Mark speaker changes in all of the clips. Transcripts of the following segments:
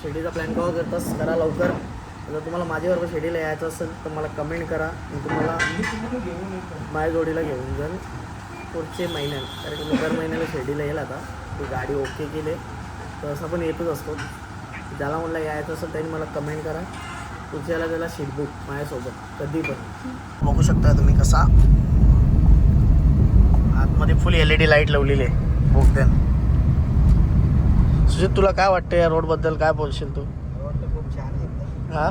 Speaker 1: शिर्डीचा plan कवा करतास? करा लवकर. जर तुम्हाला माझ्याबरोबर शिर्डीला यायचं असेल तर मला कमेंट करा. मी तुम्हाला माझ्या जोडीला घेऊन जाईल पुढचे महिन्यात. कारण की मी दर महिन्याला शिर्डीला येईल आता. ती गाडी ओके केली. तर असं पण येतच असतो. ज्याला मला यायचं असेल त्यांनी मला कमेंट करा. पुढच्याला त्याला शीट बुक माझ्यासोबत कधी पण बघू शकता तुम्ही कसा. आतमध्ये full L E D light लावलेली आहे बुक देन सुजित तुला काय वाटतं या रोडबद्दल काय बोलशील तू?
Speaker 2: खूप छान आहे
Speaker 1: हा?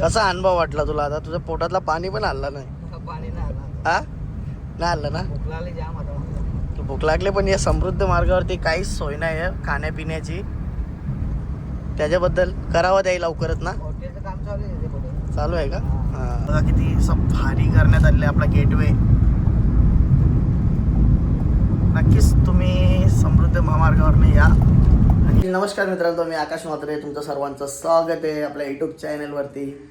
Speaker 1: कसा अनुभव वाटला तुला? आता तुझ्या पोटातला पाणी पण आणलं नाही.
Speaker 2: पाणी नाही आला.
Speaker 1: हा? नाही आणलं ना?
Speaker 2: भूक लागली
Speaker 1: पण या समृद्ध मार्गावरती काहीच सोय नाही आहे खाण्यापिण्याची. त्याच्याबद्दल करावं द्याय लवकरच ना?
Speaker 2: चालू आहे
Speaker 1: आहे का? हा. बघा किती असं भारी करण्यात आले आपला गेटवे. नक्कीच तुम्ही समृद्ध महामार्गावरनं या. आणि नमस्कार मित्रांनो मी आकाश म्हात्रे. तुमचं सर्वांचं स्वागत आहे आपल्या यूट्यूब चॅनलवरती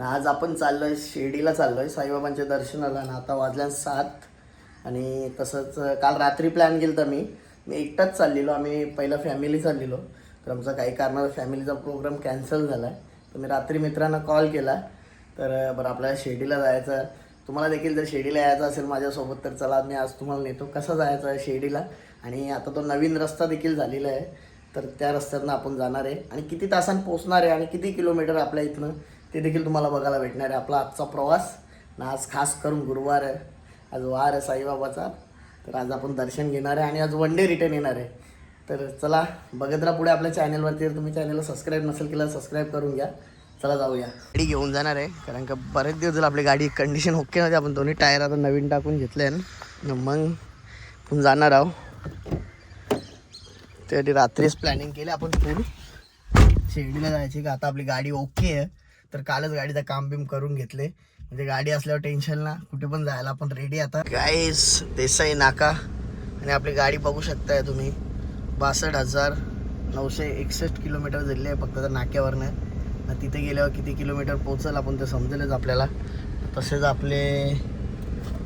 Speaker 1: आणि आज आपण चाललोय शिर्डीला चाललोय. साईबाबांच्या दर्शनाला आणि आता वाजल्या सात. आणि तसंच काल रात्री प्लॅन केलं तर मी. मी एकटाच चाललेलो आम्ही पहिला फॅमिली चाललेलो. तर आमचा काही कारणाला फॅमिलीचा प्रोग्राम कॅन्सल झाला आहे तर मी रात्री मित्रांना कॉल केला. तर बरं आपल्याला शिर्डीला जायचं तुम्हाला देखील जर शिर्डीला यायचं असेल माझ्यासोबत तर चला मी आज तुम्हाला नेतो. कसं जायचं आहे शिर्डीला? आणि आता तो नवीन रस्ता देखील झालेला आहे. तर त्या रस्त्यातनं आपण जाणार आहे. आणि किती तासांत पोहोचणार आहे आणि किती किलोमीटर आपल्या इथनं ते देखील तुम्हाला बघायला भेटणार आहे. आपला आजचा प्रवास. ना आज खास करून गुरुवार आहे. आज वार आहे साईबाबाचा. तर आज आपण दर्शन घेणार आहे आणि आज वन डे रिटर्न येणार आहे. तर चला बघत राहा पुढे आपल्या चॅनलवरती जर तुम्ही चॅनलला सबस्क्राईब नसेल केलं सबस्क्राईब करून घ्या. चला जाऊया. गाडी घेऊन जाणार आहे कारण का बरेच दिवस झाले आपली गाडी कंडिशन ओके नव्हती. आपण दोन्ही टायर आता नवीन टाकून घेतले आहे ना मग आपण जाणार आहो त्यासाठी रात्रीच प्लॅनिंग केली आपण फुल शिर्डीला जायची का? आता आपली गाडी ओके आहे. तर कालच गाडीचं काम बिम करून घेतले. म्हणजे गाडी असल्यावर टेन्शन ना. कुठे पण जायला आपण रेडी आता. गाईस देसाई नाका. आणि आपली गाडी बघू शकताय तुम्ही. बासष्ट हजार नऊशे एकसष्ट किलोमीटर झाली आहे फक्त त्या नाक्यावरनं. तिथे गेल्यावर किती किलोमीटर पोचल आपण ते समजेलच आपल्याला. तसेच आपले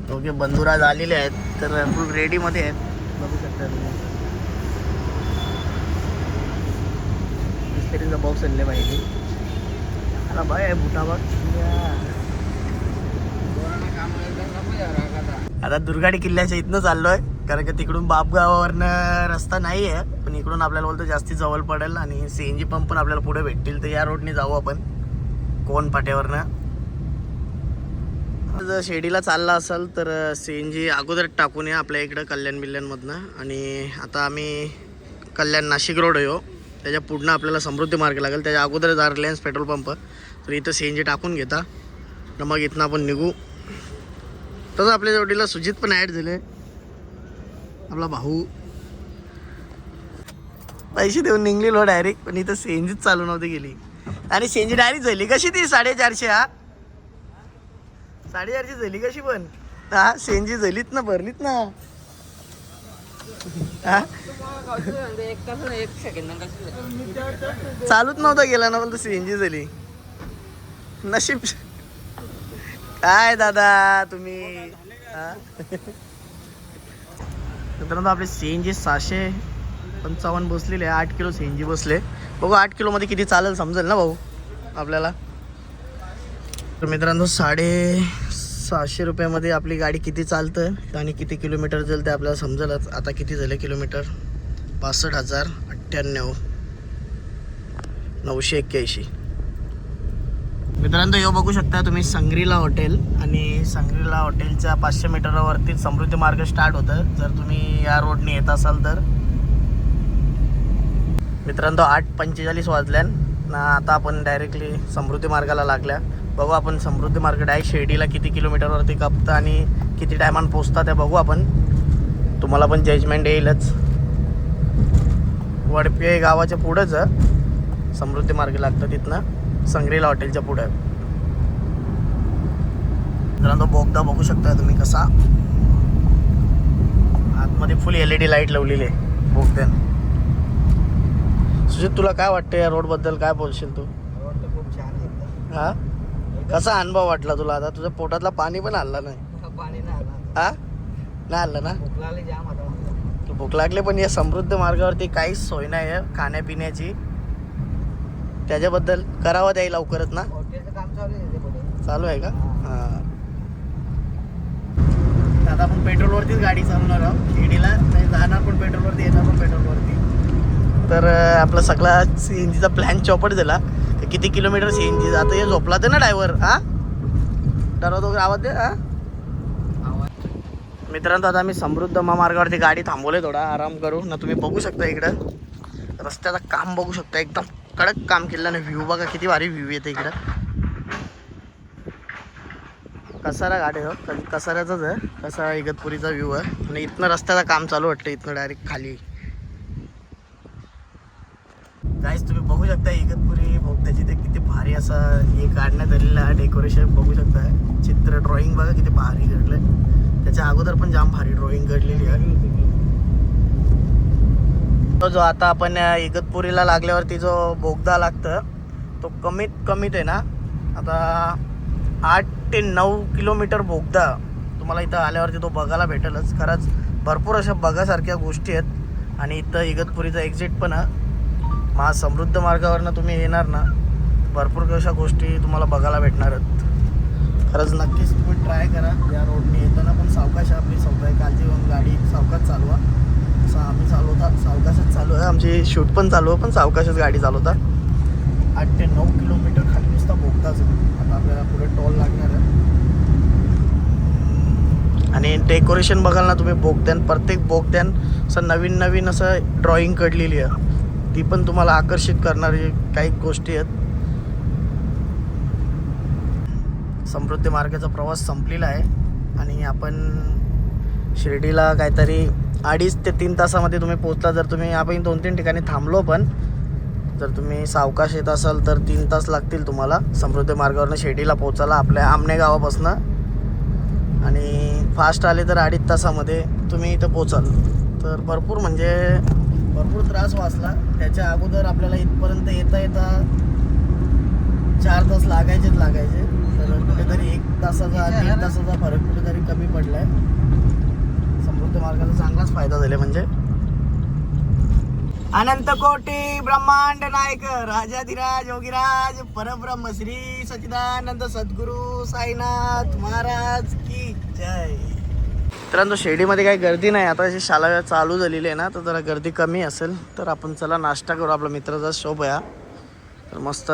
Speaker 1: दोघे बंधुराज आलेले आहेत तर फुल रेडीमध्ये आहेत. बघू शकता तुम्ही. बिस्किटीचा बॉक्स आणले पाहिजे. अरे बाय बुटावर. आता दुर्गाडी किल्ल्याच्या इथनं चाललोय कारण की तिकडून बापगावावरनं रस्ता नाही आहे पण इकडून आपल्याला बोलतो जास्ती जवळ पडेल आणि सी एन जी पंप पण आपल्याला पुढे भेटतील तर या रोडने जाऊ आपण कोण पाट्यावरनं जर शिर्डीला चालला असाल तर सी एन जी अगोदर टाकून या आपल्या इकडं कल्याण बिल्याणमधनं आणि आता आम्ही कल्याण नाशिक रोड येऊ हो. त्याच्या पुढनं आपल्याला समृद्धी मार्ग लागेल. त्याच्या अगोदर जा रिलायन्स पेट्रोल पंप. तर इथं सी एन जी टाकून घेता. तर मग इथनं आपण निघू. तसं आपल्या जोडीला सुजित पण ॲड झाले आपला भाऊ. पैसे देऊन निघलेलो डायरेक्ट पण इथं सी एन जीच चालू नव्हती गेली. आणि सी एन जी डायरेक्ट झाली. कशी ती? साडेचारशे हा? साडेचारशे झाली कशी पण? हा सी एन जी झालीत ना भरलीत ना. हा?
Speaker 2: एक
Speaker 1: चालूच नव्हता गेला ना पण सी एन जी झाली. नशीब काय दादा तुम्ही? मित्रांनो आपले सी एन जी सहाशे पंचावन्न बसलेले आहे आठ किलो सी एन जी बसले. बघू आठ किलोमध्ये किती चालेल समजेल ना भाऊ? आपल्याला. तर मित्रांनो साडे सहाशे रुपयामध्ये आपली गाडी किती चालतं आणि किती किलोमीटर जाईल ते आपल्याला समजेलच आता किती झाले किलोमीटर? पासष्ट हजार अठ्ठ्याण्णव. नऊशे एक्क्याऐंशी. मित्रांनो यो बघू शकता तुम्ही संग्रीला हॉटेल आणि संग्रीला हॉटेलच्या पाचशे मीटरवरती समृद्धी मार्ग स्टार्ट होतं. जर तुम्ही या रोडने येत असाल तर. मित्रांनो आठ पंचेचाळीस वाजल्यान ना आता आपण डायरेक्टली समृद्धी मार्गाला लागल्या. बघू आपण समृद्धी मार्ग डायरेक्ट शिर्डीला किती किलोमीटरवरती कापतं आणि किती टायमान पोचतात ते बघू आपण. तुम्हाला पण जजमेंट येईलच. वडपे गावाच्या पुढंच समृद्धी मार्ग लागतं तिथनं. संग्रीला हॉटेलच्या पुढं. मित्रांनो बोगदा बघू शकता तुम्ही कसा? आतमध्ये full L E D light लावलेली आहे बोगद्यान. सुजित तुला काय वाटतं या रोडबद्दल काय बोलशील तू. हा? कसा अनुभव वाटला तुला आता? तुझ्या पोटातला पाणी पण आलं नाही.
Speaker 2: पाणी नाही आलं
Speaker 1: हा नाही आलं ना.
Speaker 2: भूक लागले
Speaker 1: पण या समृद्ध मार्गावरती काहीच सोय नाही आहे खाण्यापिण्याची. त्याच्याबद्दल करावं द्याय लवकरच ना?
Speaker 2: चालू आहे
Speaker 1: का? हा. आता आपण पेट्रोलवरतीच गाडी चालवणार आहोत. शिर्डीला नाही जाणार पण पेट्रोलवरती येणार पण पेट्रोलवरती. तर आपला सगळा सी एन जीचा प्लॅन चौपट झाला तर किती किलोमीटर सी एन जी आता हे झोपला तर ना ड्रायव्हर हा? डरवतो वगैरे आवाज दे हा? मित्रांनो आता आम्ही समृद्ध महामार्गावरती गाडी थांबवले थोडा. आराम करू. ना तुम्ही बघू शकता इकडं. रस्त्याचं काम बघू शकता एकदम. कडक काम केलं ना व्ह्यू बघा किती भारी व्ह्यू येते इकडं. कसारा गाडी हो. कसाऱ्याचाच आहे. कसारा इगतपुरीचा व्ह्यू आहे. आणि इथनं रस्त्याचं काम चालू वाटतं इथनं डायरेक्ट खाली. काहीच तुम्ही बघू शकता इगतपुरी भोगत्याची ते किती भारी असा हे काढण्यात आलेला डेकोरेशन बघू शकता. चित्र ड्रॉइंग बघा किती भारी घडलं त्याच्या अगोदर पण जाम भारी ड्रॉइंग घडलेली आहे. तो जो आता आपण इगतपुरीला लागल्यावरती जो बोगदा लागतं तो कमीत कमीत आहे ना आता आठ ते नऊ किलोमीटर बोगदा तुम्हाला इथं आल्यावरती तो बघायला भेटेलच. खरंच भरपूर अशा बघासारख्या गोष्टी आहेत. आणि इथं इगतपुरीचा एक्झिट पण महासमृद्ध महा समृद्ध मार्गावरनं तुम्ही येणार ना भरपूर अशा गोष्टी तुम्हाला बघायला भेटणार आहेत. खरंच नक्कीच तुम्ही ट्राय करा. या रोडने येताना पण सावकाश आपली सावकाश काळजी घेऊन गाडी सावकाश चालवा. असं आम्ही चालवता सावकाशच चालू आहे. आमची शूट पण चालू आहे पण सावकाशच गाडी चालवता आठ ते नऊ किलोमीटर खाली नुसता बोगदाच आहे. आता आपल्याला पुढे टोल लागणार आहे. आणि डेकोरेशन बघाल ना तुम्ही बोगद्यान प्रत्येक बोगद्यान असं नवीन नवीन असं ड्रॉइंग काढलेली आहे. ती पण तुम्हाला आकर्षित करणारी काही गोष्टी आहेत. समृद्धी मार्गाचा प्रवास संपलेला आहे. आणि आपण शिर्डीला काहीतरी अडीच ते तीन तासामध्ये तुम्ही पोचला जर तुम्ही आपण दोन तीन ठिकाणी थांबलो पण जर तुम्ही सावकाश येत असाल तर तीन तास लागतील तुम्हाला. समृद्धी मार्गावरनं शिर्डीला पोचायला आपल्या आमणे गावापासनं. आणि फास्ट आले तर अडीच तासामध्ये तुम्ही इथं पोचाल तर भरपूर म्हणजे भरपूर त्रास वाचला. त्याच्या अगोदर आपल्याला इथपर्यंत येता येता चार तास लागायचेच लागायचे. तर कुठेतरी एक तासाचा दीड तासाचा फरक कुठेतरी कमी पडला आहे मार्गाचा चांगलाच फायदा झाला म्हणजे. अनंत कोटी ब्रह्मांड नायक राजाधिराज योगीराज परब्रह्म श्री सचिदानंद सद्गुरू साईनाथ महाराज की जय. मित्रांनो शिर्डीमध्ये काही गर्दी नाही. आता अशी शाळा चालू झालेली आहे ना तर जरा गर्दी कमी असेल तर आपण चला नाश्ता करू. आपला मित्राचा शोभ आहे. तर मस्त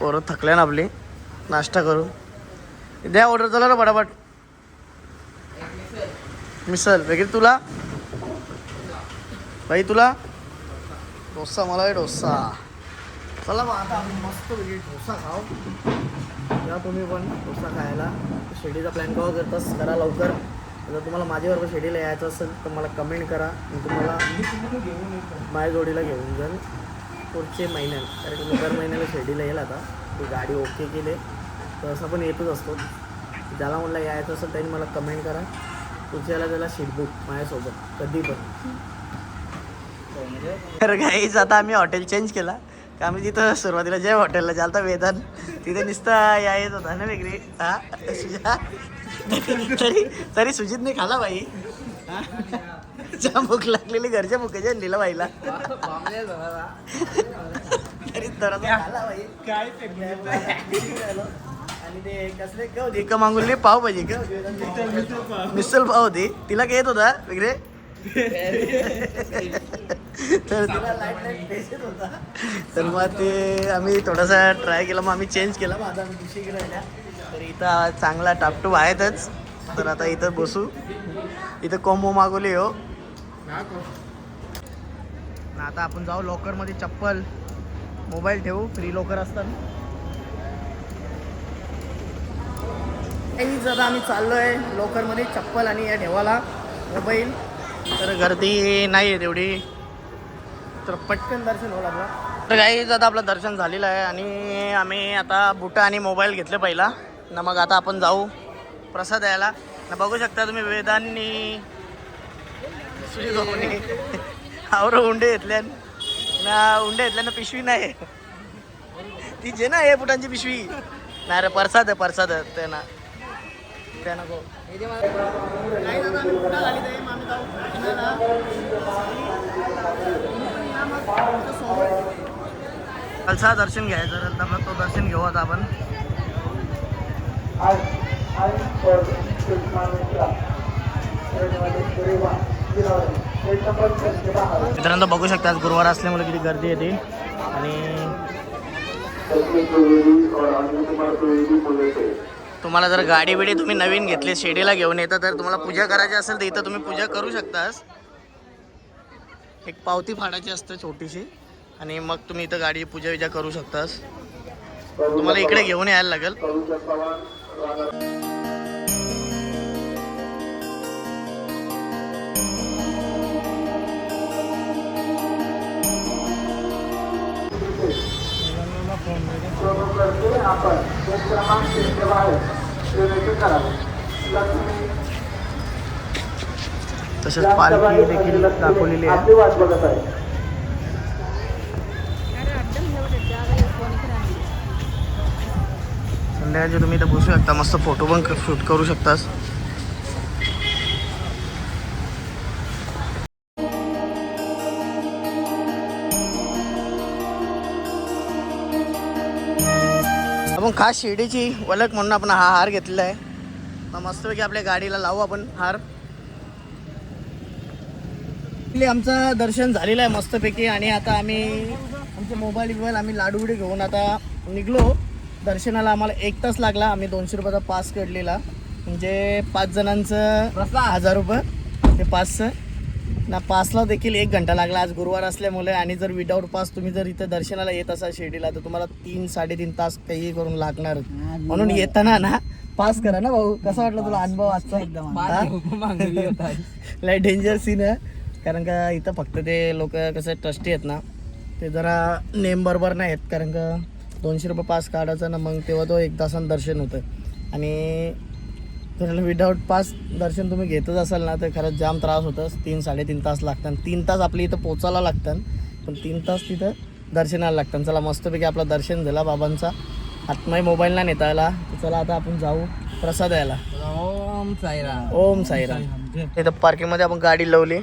Speaker 1: पोरं थकल्या ना आपली. नाश्ता करू. द्या ऑर्डर चला ना पटापट. मिसल वगैरे तुला? भाई तुला? डोसा मला डोसा. चला मग आता आम्ही मस्त वेगळी डोसा खाऊ. या तुम्ही पण डोसा खायला. शिर्डीचा प्लॅन कवा करतास? करा लवकर. जर तुम्हाला माझ्याबरोबर शिर्डीला यायचं असेल तर मला कमेंट करा. मी तुम्हाला माझ्या जोडीला घेऊन जाईल. पुढचे महिन्यात. कारण तुम्ही दर महिन्याला शिर्डीला येईल आता. ती गाडी ओके केली. तर असं पण येतच असतो. ज्याला मला यायचं असेल त्यांनी मला कमेंट करा. पुढच्याला त्याला सीट बुक माझ्यासोबत कधी पण. तर काहीच आता आम्ही हॉटेल चेंज केला. का आम्ही तिथं सुरुवातीला जे हॉटेलला जालता वेदन तिथे नुसतं या येत होता ना वेगळी. हा? सुजा? तरी तरी सुजितने खाला बाई? ज्या भूक लागलेली घरच्या भुकेच्या लिहिला बाईला. तरी तर खाला बाई. काय आणि ते पाव भाजी का? मिसल पाव होती. तिला काय येत होता वेगळे? तर तर मग ते आम्ही थोडासा ट्राय केला मग आम्ही चेंज केला. मग आता आम्ही दुसरीकडे राहिल्या. तर इथं चांगला टापटूप आहेतच. तर आता इथं बसू. इथं कोंबो मागवली हो. ना आता आपण जाऊ लॉकरमध्ये चप्पल. मोबाईल ठेवू. फ्री लॉकर असतात. काही आता आम्ही चाललो आहे लॉकरमध्ये चप्पल आणि या ठेवाला मोबाईल. तर गर्दी नाही आहे तेवढी. तर पटकन दर्शन होऊ लागला. तर काही आता आपलं दर्शन झालेलं आहे आणि आम्ही आता बुटं आणि मोबाईल घेतले पहिला. ना मग आता आपण जाऊ प्रसाद यायला. ना बघू शकता तुम्ही वेदांनी सुजीत भाऊनी आवर हुंडे घेतल्यान ना उंडे घेतल्या ना पिशवी नाही. ती जे ना हे बुटांची पिशवी. नाही रे परसाद आहे परसाद आहे ते ना. नको. नाही दादा, आम्ही आम्ही जाऊ. पुण्याला. खालसा दर्शन घ्यायचं तर आपलं तो दर्शन घेऊ आता आपण. मित्रांनो बघू शकता आज गुरुवार असल्यामुळे किती गर्दी येते. आणि तुम्हाला जर गाडी बिडी तुम्ही नवीन घेतली शेडीला घेऊन येतं तर तुम्हाला पूजा करायची असेल तर इथं तुम्ही पूजा करू शकतास. एक पावती फाडायची असते छोटीशी आणि मग तुम्ही इथं गाडी पूजा विजा करू शकतास. तुम्हाला इकडे घेऊन यायला लागेल. तसेच पालखी देखील दाखवलेली आहे. संध्याकाळी तुम्ही इथं बसू शकता. मस्त फोटो पण शूट करू शकतास. खास शिर्डीची वलक म्हणून आपण हा हार घेतलेला आहे. मस्तपैकी आपल्या गाडीला लावू आपण हार. आमचं दर्शन झालेलं आहे मस्तपैकी आणि आता आम्ही आमचे मोबाईल बिबाईल आम्ही लाडू बिडू घेऊन आता निघलो. दर्शनाला आम्हाला एक तास लागला. आम्ही दोनशे रुपयाचा पास काढलेला. म्हणजे पाच जणांचं हजार रुपये. ते पाचचं ना पासला देखील एक घंटा लागला. आज गुरुवार असल्यामुळे आणि जर विदाऊट पास तुम्ही जर इथं दर्शनाला येत असाल शिर्डीला तर तुम्हाला तीन साडेतीन तास काही करून लागणार. म्हणून येताना ना पास करा ना भाऊ. कसा वाटला तुला अनुभव आजचा एकदम लय डेंजर सीन आहे. कारण का इथं फक्त ते लोक कसं ट्रस्टी आहेत ना. ते जरा नेम बरोबर नाही आहेत कारण का दोनशे रुपये पास काढायचा ना मग तेव्हा तो एक तासानं दर्शन होतं आणि जर विदाऊट पास दर्शन तुम्ही घेतच असाल ना तर खरंच जाम त्रास होतं तीन साडेतीन तास लागतात. तीन तास आपल्या इथं पोचायला लागतात. पण तीन तास तिथं दर्शनाला लागतात. चला मस्तपैकी आपलं दर्शन झाला बाबांचा. आत्माही मोबाईल नाही नेता आला तर चला आता आपण जाऊ प्रसाद यायला.
Speaker 2: ओम साईराम.
Speaker 1: ओम साईराम. इथं पार्किंगमध्ये आपण गाडी लावली.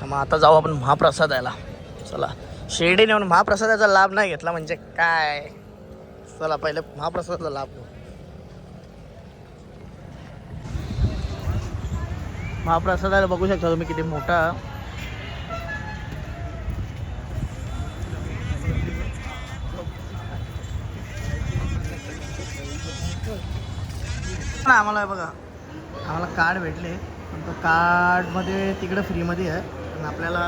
Speaker 1: तर मग आता जाऊ आपण महाप्रसाद यायला. चला. शिर्डी नेऊन महाप्रसादाचा लाभ नाही घेतला. म्हणजे काय? चला पहिले महाप्रसादाचा लाभ घेऊ महाप्रसादाला बघू शकता तुम्ही किती मोठा. आम्हाला बघा आम्हाला कार्ड भेटले. पण तो कार्डमध्ये तिकडं फ्रीमध्ये आहे. पण आपल्याला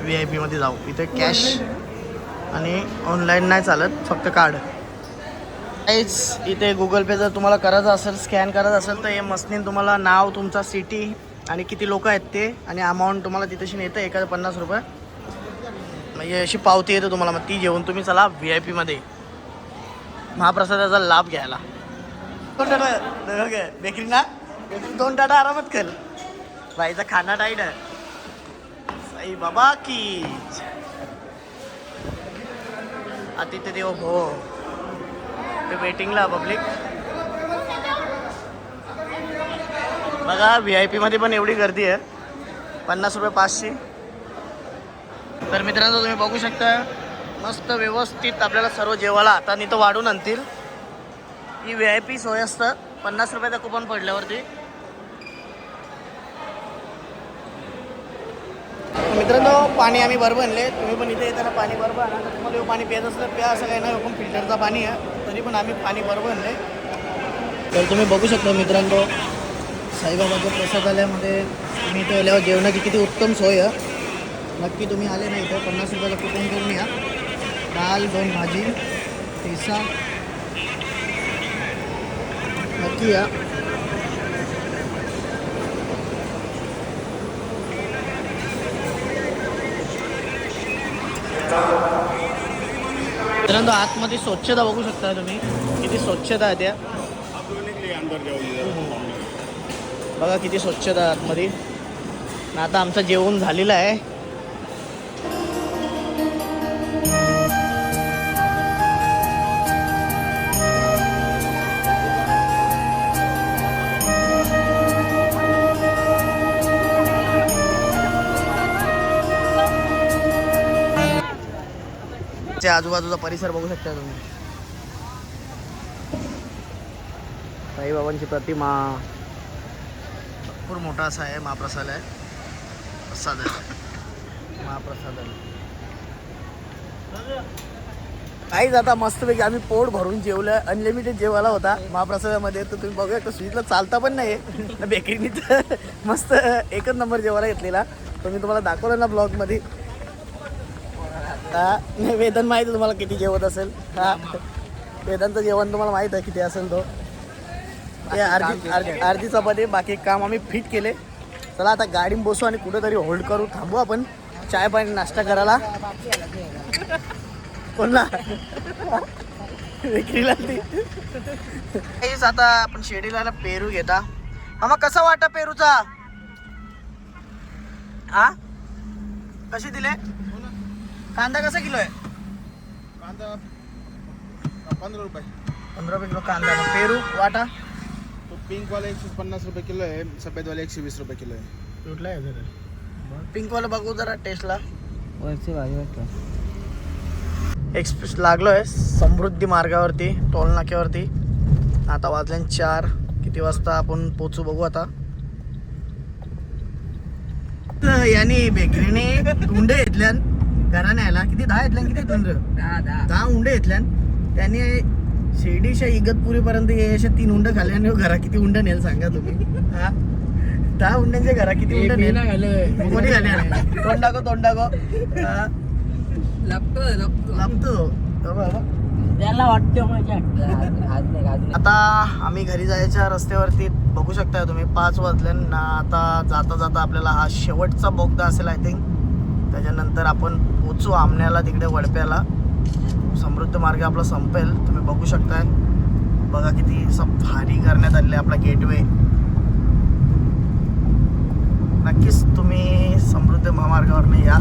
Speaker 1: व्ही आय पीमध्ये जाऊ. इथे कॅश आणि ऑनलाईन नाही चालत फक्त कार्ड काहीच इथे गुगल पे जर तुम्हाला करायचं असेल स्कॅन करायचं असेल तर हे मस्नीन तुम्हाला नाव तुमचा सिटी आणि किती लोक आहेत ते आणि अमाऊंट तुम्हाला तिथेशी येतं एका पन्नास रुपये. म्हणजे अशी पावती येते तुम्हाला मग ती घेऊन तुम्ही चला व्ही आय पीमध्ये महाप्रसादाचा लाभ घ्यायला. दोन टाटा बेकरी ना दोन टाटा आरामात कर. बाईचा खाना टाईट आहे. साई बाबा की. तिथे देव हो. ते वेटिंगला पब्लिक बघा व्ही आय पीमध्ये पण एवढी गर्दी आहे. पन्नास रुपये पाचशे. तर मित्रांनो तुम्ही बघू शकता मस्त व्यवस्थित आपल्याला सर्व जेवायला हाताने तो वाढून आणतील. ही व्ही आय पी सोय असतं. पन्नास रुपयाचा कुपन पडल्यावरती. मित्रांनो पाणी आम्ही बरोबर आणले. तुम्ही पण इथे येताना पाणी बरोबर आणा. तर तुम्हाला पाणी पित असलं प्या असं काही नाही पण फिल्टरचं पाणी आहे. तरी पण आम्ही पाणी बरोबर आणले. तर तुम्ही बघू शकता मित्रांनो साईबाबाच्या प्रसादालयामध्ये तुम्ही इथे आल्यावर जेवणाची किती उत्तम सोय आहे. नक्की तुम्ही आले नाही इथं पन्नास रुपयाला कुपन करून या दाल दोन भाजी ठेसा नक्की या. मित्रांनो आतमध्ये स्वच्छता बघू शकता तुम्ही. किती स्वच्छता आहे त्या. बघा किती स्वच्छता आहे आतमध्ये आता आमचं जेवण झालेलं आहे. इथे आजूबाजूचा परिसर बघू शकता तुम्ही. साईबाबांची प्रतिमा. भरपूर मोठा असा आहे महाप्रसाद आहे. प्रसाद आहे. महाप्रसाद आहे. काहीच आता मस्तपैकी आम्ही पोट भरून जेवलं अनलिमिटेड जेवायला होता महाप्रसादामध्ये. तर तुम्ही बघूया तो स्वीटला चालता पण नाही बेकरीनी तर मस्त एकच नंबर जेवायला घेतलेला. तो मी तुम्हाला दाखवलं ना ब्लॉगमध्ये हा वेदन माहिती तुम्हाला किती जेवत असेल? हा. वेदांचं जेवण तुम्हाला माहीत आहे किती असेल तो. ते अर्धी अर्धी अर्धी चपाती बाकी काम आम्ही फिट केले. चला आता गाडीत बसू आणि कुठेतरी होल्ड करू. थांबू आपण. चाय पाणी नाश्ता करायला. कोणला विक्रीला ती. आता आपण शेडीला पेरू घेता. मामा कसा वाटा पेरूचा? हा? कसे दिले? कांदा कसा किलो आहे?
Speaker 3: कांदा पंधरा रुपये.
Speaker 1: पंधरा रुपये किलो कांदा. आहे. पेरू वाटा?
Speaker 3: तो पिंक वाला एकशे पन्नास रुपये किलो आहे सफेद वाला एकशे वीस रुपये किलो आहे.
Speaker 1: कुठला आहे जरा? पिंक वाला बघू जरा टेस्टला.
Speaker 2: वरची भाजी वाटतं.
Speaker 1: एक्सप्रेस लागलो आहे समृद्धी मार्गावरती टोल नाक्यावरती आता वाजले चार. किती वाजता आपण पोचू बघू आता. तर याने बेकरीने उंडे घेतल्यान घराने यायला किती? दहा घेतल्यान किती घेतल्यान रे?
Speaker 2: दहा
Speaker 1: उंडे घेतल्यान त्याने शिर्डीच्या इगतपुरीपर्यंत हे असे तीन उंड खाल्ले आणि घरा किती उंड नेल सांगा तुम्ही? हा? दहा उंड्यांच्या घरा किती उंड नेल? कोणी खाल्ले तोंड दाखव तोंड हा,
Speaker 2: लपतो लपतो.
Speaker 1: हो.
Speaker 2: त्याला वाटतं
Speaker 1: आता आम्ही घरी जायच्या रस्त्यावरती बघू शकताय तुम्ही. पाच वाजल्यानं आता जाता जाता आपल्याला हा शेवटचा बोगदा असेल आय थिंक त्याच्यानंतर आपण पोचू आमण्याला तिकडे वडप्याला. समृद्ध मार्ग आपला संपेल. तुम्ही बघू शकताय. बघा किती सब भारी करण्यात आले आपला गेटवे. नक्कीच तुम्ही समृद्ध महामार्गावरनं या.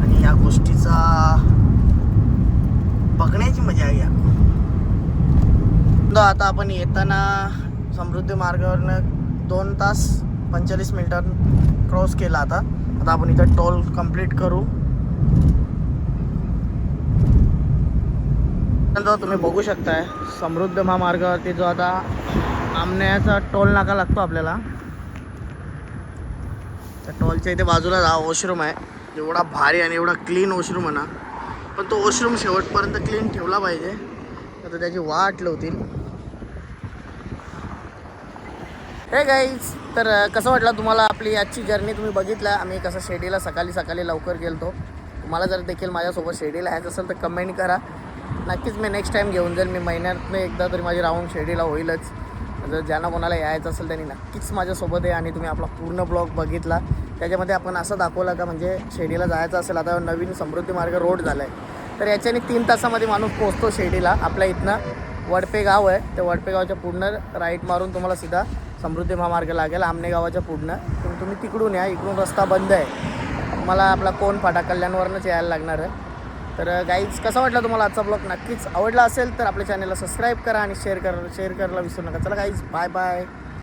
Speaker 1: आणि या गोष्टीचा बघण्याची मजा घ्या. आता आपण येताना समृद्धी मार्गावरनं दोन तास पंचेचाळीस मिनिटां क्रॉस केला आता. आता आपण इथं टोल कंप्लीट करू. नंतर तुम्ही बघू शकताय समृद्ध महामार्गावरती जो आता आमण्याचा टोल नाका लागतो आपल्याला. त्या टोलच्या इथे बाजूला हा वॉशरूम आहे. एवढा भारी आणि एवढा क्लीन वॉशरूम आहे ना. पण तो वॉशरूम शेवटपर्यंत क्लीन ठेवला पाहिजे. आता त्याची वाट लावतील. हे गाईज तर कसं वाटलं तुम्हाला आपली आजची जर्नी तुम्ही बघितला? आम्ही कसं शेडीला सकाळी सकाळी लवकर गेलतो. तुम्हाला जर देखील माझ्यासोबत शेडीला यायचं असेल तर कमेंट करा. नक्कीच मी नेक्स्ट टाईम घेऊन जाईल. मी महिन्यात एकदा तरी माझी राऊंड शेडीला होईलच. जर ज्यांना कोणाला यायचं असेल त्यांनी नक्कीच माझ्यासोबत आहे आणि तुम्ही आपला पूर्ण ब्लॉग बघितला. त्याच्यामध्ये आपण असं दाखवलं का म्हणजे शेडीला जायचं असेल आता नवीन समृद्धी मार्ग रोड झाला आहे तर याच्याने तीन तासामध्ये माणूस पोहोचतो शेडीला. आपल्या इथनं वडपे गाव आहे. त्या वडपे गावच्या पूर्ण राईट मारून तुम्हाला सीधा समृद्धी महामार्ग लागेल आमने गावाच्या पुढनं. पण तुम्ही तिकडून या इकडून रस्ता बंद आहे. मला आपला कोण फाटा कल्याणवरनंच यायला लागणार आहे. तर गाईज कसा वाटला तुम्हाला आजचा ब्लॉग नक्कीच आवडला असेल तर आपल्या चॅनलला सबस्क्राईब करा आणि शेअर करा शेअर करायला विसरू नका. चला गाईज बाय बाय